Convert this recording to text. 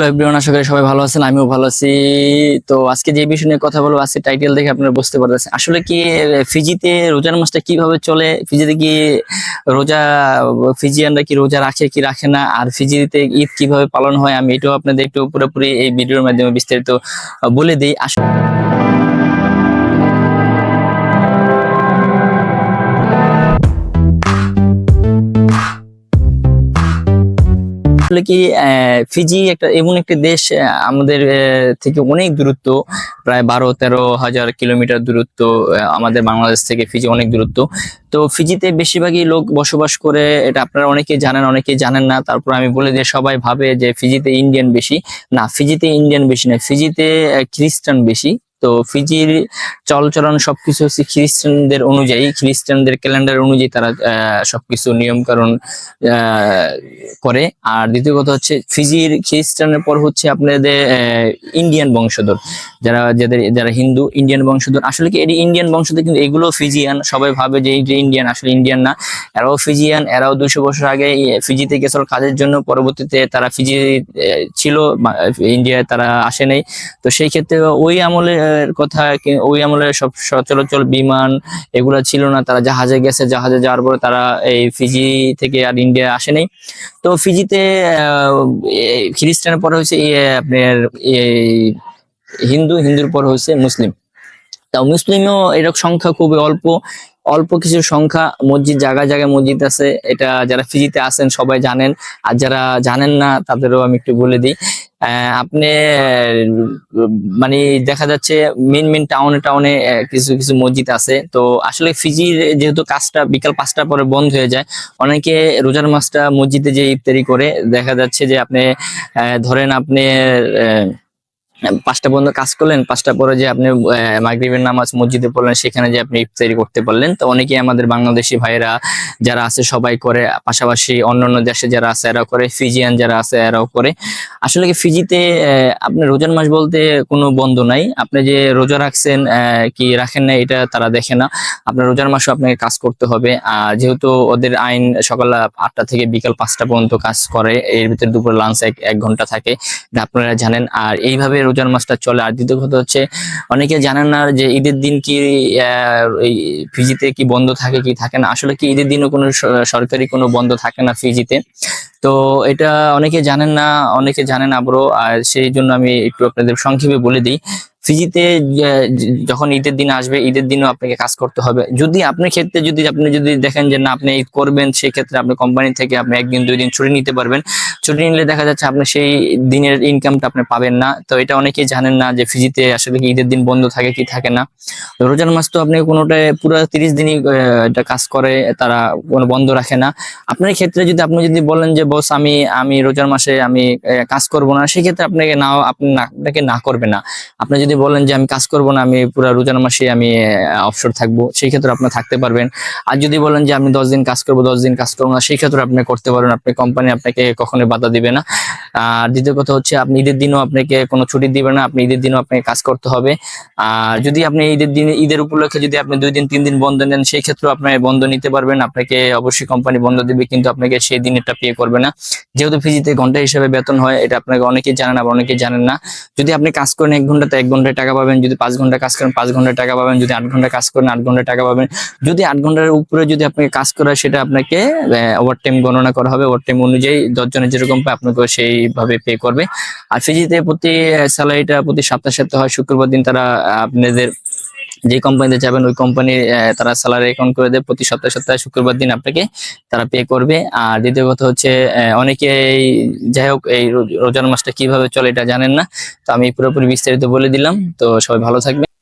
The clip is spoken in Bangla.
হ্যালো সবাই ভালো আছেন, আমিও ভালো আছি। তো আজকে যে বিষয় নিয়ে কথা বলব আজকে টাইটেল দেখে আপনারা বুঝতে পারতেছেন। আসলে কি, ফিজিতে রোজার মাসটা কীভাবে চলে? ফিজিতে কি রোজা, ফিজিয়ানরা কি রোজা রাখে, কি রাখে না? আর ফিজিতে ঈদ কীভাবে পালন হয়? আমি এটাও আপনাদের একটু পুরোপুরি এই ভিডিওর মাধ্যমে বিস্তারিত বলে দিই। আসলে আসলে কি ফিজি একটা এমন একটি দেশ আমাদের থেকে অনেক দূরত্ব, প্রায় বারো তেরো হাজার কিলোমিটার দূরত্ব আমাদের বাংলাদেশ থেকে ফিজি অনেক দূরত্ব। তো ফিজিতে বেশিরভাগই লোক বসবাস করে, এটা আপনারা অনেকে জানেন অনেকেই জানেন না। তারপর আমি বলে যে সবাই ভাবে যে ফিজিতে ইন্ডিয়ান বেশি। না, ফিজিতে ইন্ডিয়ান বেশি না, ফিজিতে খ্রিস্টান বেশি। তো ফিজির চলচলন সবকিছু হচ্ছে খ্রিস্টানদের অনুযায়ী, খ্রিস্টানদের ক্যালেন্ডার অনুযায়ী তারা সবকিছু নিয়ম কারণ করে। আর দ্বিতীয় কথা হচ্ছে ফিজির খ্রিস্টানের পর হচ্ছে আপনাদের ইন্ডিয়ান বংশধর। যারা, যাদের, যারা হিন্দু, ইন্ডিয়ান বংশধর, আসলে কি এটি ইন্ডিয়ান বংশধর কিন্তু এগুলো ফিজিয়ান, সবাই ভাবে যে ইন্ডিয়ান, আসলে ইন্ডিয়ান না। এরাও ফিজিয়ান, এরাও দুশো বছর আগে ফিজিতে গেছিল কাজের জন্য পরবর্তীতে তারা ফিজি ছিল ইন্ডিয়ায় তারা আসে নাই। তো সেই ক্ষেত্রে ওই আমলের কথা ওই আমলের সব সচরাচর বিমান এগুলা ছিল না, তারা জাহাজে গেছে, জাহাজে যাওয়ার পরে তারা এই ফিজি থেকে আর ইন্ডিয়া আসে নাই। তো ফিজিতে খ্রিস্টানের পরে এই আপনার হিন্দু, হিন্দুর পর হচ্ছে মুসলিম। তা মুসলিমও এরকম সংখ্যা খুবই অল্প অল্প কিছু সংখ্যা, মসজিদ জায়গায় জায়গায় মসজিদ আছে, এটা যারা ফিজিতে আছেন সবাই জানেন, আর যারা জানেন না, তাদেরও আমি একটু বলে দিই। আপনি মানে দেখা যাচ্ছে মেন মেন টাউনে টাউনে কিছু কিছু মসজিদ আছে। তো আসলে ফিজির যেহেতু কাজটা বিকাল পাঁচটার পরে বন্ধ হয়ে যায়, অনেকে রোজার মাসটা মসজিদে যে ইফতারি করে। দেখা যাচ্ছে যে আপনি ধরেন আপনি পাঁচটা পর্যন্ত কাজ করলেন, পাঁচটা পরে যে আপনি মাগরিবের নামাজ মসজিদে পড়লেন, সেখানে যে আপনি ইফতারি করতে পারলেন। তো অনেকেই আমাদের বাংলাদেশি ভাইরা যারা আছে, সবাই করে। পাশাপাশি অন্যান্য দেশে যারা আছে, এরাও করে। ফিজিয়ান যারা আছে, এরাও করে। আসলে কি ফিজিতে আপনি রোজার মাস বলতে কোনো বন্ধ নাই। আপনি যে রোজা রাখছেন কি রাখেন না এটা তারা দেখে না। আপনার রোজার মাসও আপনাকে কাজ করতে হবে। যেহেতু ওদের আইন সকাল আটটা থেকে বিকাল পাঁচটা পর্যন্ত কাজ করে, এর ভিতরে দুপুর লাঞ্চ এক ঘণ্টা থাকে আপনারা জানেন। আর এইভাবে রোজার মাসটা চলে। আর দ্বিতীয় কথা হচ্ছে, অনেকে জানেন না যে ঈদের দিন কি ফিজিতে কি বন্ধ থাকে, কি থাকে না? আসলে কি ঈদের দিনও কোনো সরকারি কোনো বন্ধ থাকে না ফিজিতে? তো এটা অনেকে জানেন না, অনেকে জানেন আবারও আর সেই জন্য আমি একটু আপনাদের সংক্ষেপে বলে দিই। ফিজিতে যখন ঈদের দিন আসবে, ঈদের দিনও আপনাকে কাজ করতে হবে। যদি আপনার ক্ষেত্রে, যদি আপনি যদি দেখেন যে না, আপনি ঈদ করবেন, সেক্ষেত্রে আপনি কোম্পানি থেকে আপনি একদিন, দুই দিন ছুটি নিতে পারবেন। ছুটি নিলে দেখা যাচ্ছে আপনি সেই দিনের ইনকামটা আপনি পাবেন না। তো এটা অনেকেই জানেন না যে ফিজিতে আসলে কি ঈদের দিন বন্ধ থাকে কি থাকে না। রোজার মাস তো আপনি কোনোটা পুরো তিরিশ দিনই এটা কাজ করে, তারা কোনো বন্ধ রাখে না। আপনার ক্ষেত্রে যদি আপনি যদি বলেন যে, বস, আমি আমি রোজার মাসে আমি কাজ করব না, সেক্ষেত্রে আপনাকে না আপনি না, আপনাকে না করবে না। আপনি যদি বলেন যে আমি কাজ করব না, আমি পুরো রোজার মাসে আমি অবসর থাকব, সেই ক্ষেত্রে আপনি থাকতে পারবেন। আর যদি বলেন যে আমি দশ দিন কাজ করব, দশ দিন কাজ করব না, সেই ক্ষেত্রে আপনি করতে পারেন আপনি কোম্পানি আপনাকে কখনো বাধা দিবে না। আর দ্বিতীয় কথা হচ্ছে আপনি ঈদের দিনও আপনাকে কোনো ছুটি দিবে না, আপনি ঈদের দিনও আপনাকে কাজ করতে হবে। আর যদি আপনি ঈদের দিন, ঈদের উপলক্ষে যদি আপনি দুই দিন, তিন দিন বন্ধ নেন, সেই ক্ষেত্রেও আপনি বন্ধ নিতে পারবেন। আপনাকে অবশ্যই কোম্পানি বন্ধ দিবে, কিন্তু আপনাকে সেই দিনেরটা পে করবে না। যেহেতু ফিজিতে ঘণ্টা হিসেবে বেতন হয়, এটা আপনাকে অনেকেই জানেন আবার অনেকেই জানেন না। যদি আপনি কাজ করেন এক ঘন্টাতে এক ঘন্টায় টাকা পাবেন, যদি পাঁচ ঘণ্টা কাজ করেন, পাঁচ ঘন্টায় টাকা পাবেন, যদি আট ঘণ্টা কাজ করেন, আট ঘন্টায় টাকা পাবেন। যদি আট ঘণ্টার উপরে যদি আপনাকে কাজ করা সেটা আপনাকে ওভার টাইম গণনা করা হবে। ওভার টাইম অনুযায়ী দশজনের যেরকম পায় আপনাকে সেইভাবে পে করবে। আর ফিজিতে প্রতি স্যালারিটা প্রতি সপ্তাহে সপ্তাহে হয়, শুক্রবার দিন তারা আপনাদের যে কোম্পানিতে যাবেন, ওই কোম্পানি তারা স্যালারি অ্যাকাউন্ট করে দেয়। প্রতি সপ্তাহে সপ্তাহে শুক্রবার দিন আপনাকে তারা পে করবে। আর দ্বিতীয় কথা হচ্ছে অনেকে যাই হোক, এই রোজ- রোজার মাসটা কীভাবে চলে এটা জানেন না। তো আমি পুরোপুরি বিস্তারিত বলে দিলাম। তো সবাই ভালো থাকবে